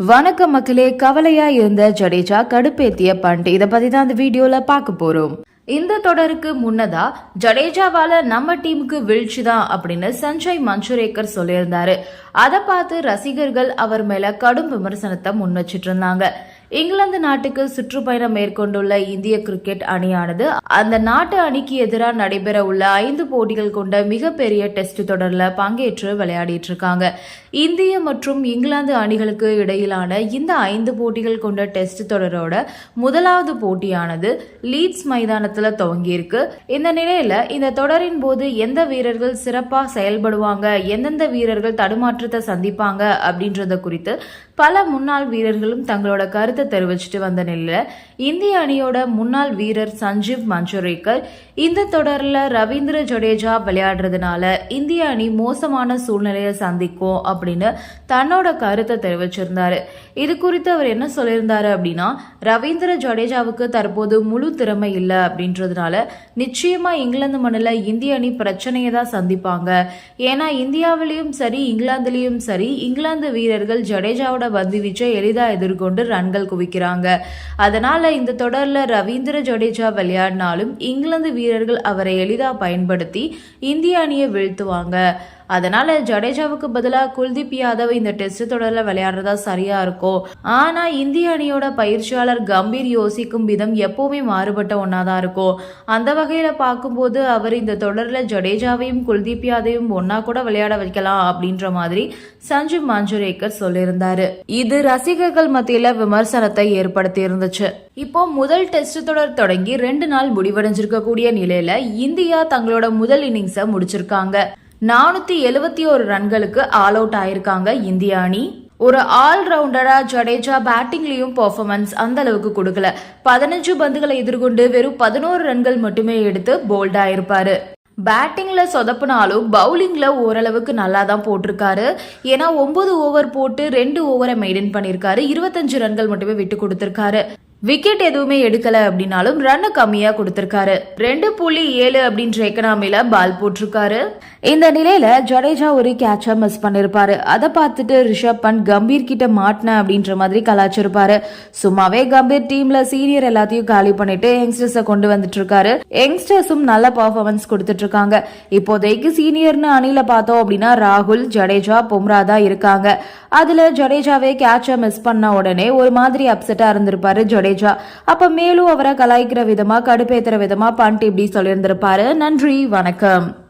வணக்கம் மக்களே கவலையா இருந்த ஜடேஜா கடுப்பேத்திய பண்ட். இதை பத்தி தான் இந்த வீடியோல பார்க்க போறோம். இந்த தொடருக்கு முன்னதா ஜடேஜாவால நம்ம டீமுக்கு வீழ்ச்சி தான் அப்படின்னு சஞ்சய் மஞ்சுரேக்கர் சொல்லியிருந்தாரு. அதை பார்த்து ரசிகர்கள் அவர் மேல கடும் விமர்சனத்தை முன் வச்சிட்டு இருந்தாங்க இங்கிலாந்து நாட்டுக்கு சுற்றுப்பயணம் மேற்கொண்டுள்ள இந்திய கிரிக்கெட் அணியானது அந்த நாட்டு அணிக்கு எதிராக நடைபெற உள்ள ஐந்து போட்டிகள் கொண்ட மிகப்பெரிய டெஸ்ட் தொடரில் பங்கேற்று விளையாடிட்டு இருக்காங்க. இந்திய மற்றும் இங்கிலாந்து அணிகளுக்கு இடையிலான இந்த ஐந்து போட்டிகள் கொண்ட டெஸ்ட் தொடரோட முதலாவது போட்டியானது லீட்ஸ் மைதானத்தில் துவங்கியிருக்கு. இந்த நிலையில இந்த தொடரின் போது எந்த வீரர்கள் சிறப்பாக செயல்படுவாங்க எந்தெந்த வீரர்கள் தடுமாற்றத்தை சந்திப்பாங்க அப்படின்றத குறித்து பல முன்னாள் வீரர்களும் தங்களோட கருத்தை தெரிவிச்சுட்டு வந்த நிலையில இந்திய அணியோட முன்னாள் வீரர் சஞ்சீவ் மஞ்சுரேக்கர் இந்த தொடரில் ரவீந்திர ஜடேஜா விளையாடுறதுனால இந்திய அணி மோசமான சூழ்நிலையை சந்திக்கும் அப்படின்னு தன்னோட கருத்தை தெரிவிச்சிருந்தாரு. இது குறித்து அவர் என்ன சொல்லியிருந்தாரு அப்படின்னா ரவீந்திர ஜடேஜாவுக்கு தற்போது முழு திறமை இல்லை அப்படின்றதுனால நிச்சயமா இங்கிலாந்து மண்ணில் இந்திய அணி பிரச்சனையை தான் சந்திப்பாங்க. ஏன்னா இந்தியாவிலையும் சரி இங்கிலாந்துலேயும் சரி இங்கிலாந்து வீரர்கள் ஜடேஜாவோட பந்து வீச்சை எளிதாக எதிர்கொண்டு ரன்கள் குவிக்கிறாங்க. அதனால இந்த தொடரில் ரவீந்திர ஜடேஜா விளையாடினாலும் இங்கிலாந்து வீரர்கள் அவரை எளிதாக பயன்படுத்தி இந்திய அணியை வீழ்த்துவாங்க. அதனால ஜடேஜாவுக்கு பதிலாக குல்தீப் யாதவ் இந்த டெஸ்ட் தொடரில் விளையாடுறதா சரியா இருக்கும் ஆனா இந்திய அணியோட பயிற்சியாளர் கம்பீர் யோசிக்கும் விதம் எப்பவுமே மாறுபட்ட ஒன்னாதான் இருக்கும் அந்த வகையில பார்க்கும்போது அவர் இந்த தொடரில் ஜடேஜாவையும் குல்தீப் யாதவையும் ஒன்னா கூட விளையாட வைக்கலாம் அப்படின்ற மாதிரி சஞ்சீவ் மஞ்சுரேக்கர் சொல்லியிருந்தாரு. இது ரசிகர்கள் மத்தியில விமர்சனத்தை ஏற்படுத்தி இருந்துச்சு இப்போ முதல் டெஸ்ட் தொடர் தொடங்கி ரெண்டு நாள் முடிவடைஞ்சிருக்கக்கூடிய நிலையில இந்தியா தங்களோட முதல் இன்னிங்ஸை முடிச்சிருக்காங்க. நானூத்தி எழுபத்தி ஒரு ரன்களுக்கு ஆல் அவுட் ஆயிருக்காங்க இந்திய அணி. ஒரு ஆல்ரவுண்டரா ஜடேஜா பேட்டிங்லயும் பர்ஃபார்மன்ஸ் அந்த அளவுக்கு கொடுக்கல. பதினஞ்சு பந்துகளை எதிர்கொண்டு வெறும் பதினோரு ரன்கள் மட்டுமே எடுத்து போல்டா இருப்பாரு. பேட்டிங்ல சொதப்பினாலும் பவுலிங்ல ஓரளவுக்கு நல்லா தான் போட்டிருக்காரு. ஏன்னா ஒன்பது ஓவர் போட்டு ரெண்டு ஓவரை மெயின்டைன் பண்ணியிருக்காரு இருபத்தஞ்சு ரன்கள் மட்டுமே விட்டு கொடுத்திருக்காரு. விக்கெட் எதுவுமே எடுக்கல அப்படின்னாலும் ரன் கம்மியா கொடுத்திருக்காரு. ரெண்டு புள்ளி ஏழு அப்படின்ற எக்கனாமில பால் போட்டிருக்காரு. இந்த நிலையில ஜடேஜா ஒரு கேட்சா மிஸ் பண்ணிருப்பாரு. அதை பார்த்துட்டு ரிஷப் பண்ட் கம்பீர் கிட்ட மாட்டின அப்படின்ற மாதிரி கலாச்சிருப்பாரு சும்மாவே கம்பீர் டீம்ல சீனியர் எல்லாத்தையும் காலி பண்ணிட்டு யங்ஸ்டர்ஸை கொண்டு வந்துட்டு இருக்காரு யங்ஸ்டர்ஸும் நல்ல பர்ஃபார்மன்ஸ் கொடுத்துட்டு இருக்காங்க இப்போதைக்கு சீனியர்னு அணில பார்த்தோம் அப்படின்னா ராகுல் ஜடேஜா பும்ரா தான் இருக்காங்க. அதுல ஜடேஜாவே கேட்சை மிஸ் பண்ண உடனே ஒரு மாதிரி அப்செட்டா இருந்திருப்பாரு ஜடேஜா அப்ப மேலும் அவரை கலாய்க்கிற விதமா கடுப்பேத்துற விதமா பண்ட் இப்படி சொல்லியிருந்திருப்பாரு. நன்றி வணக்கம்.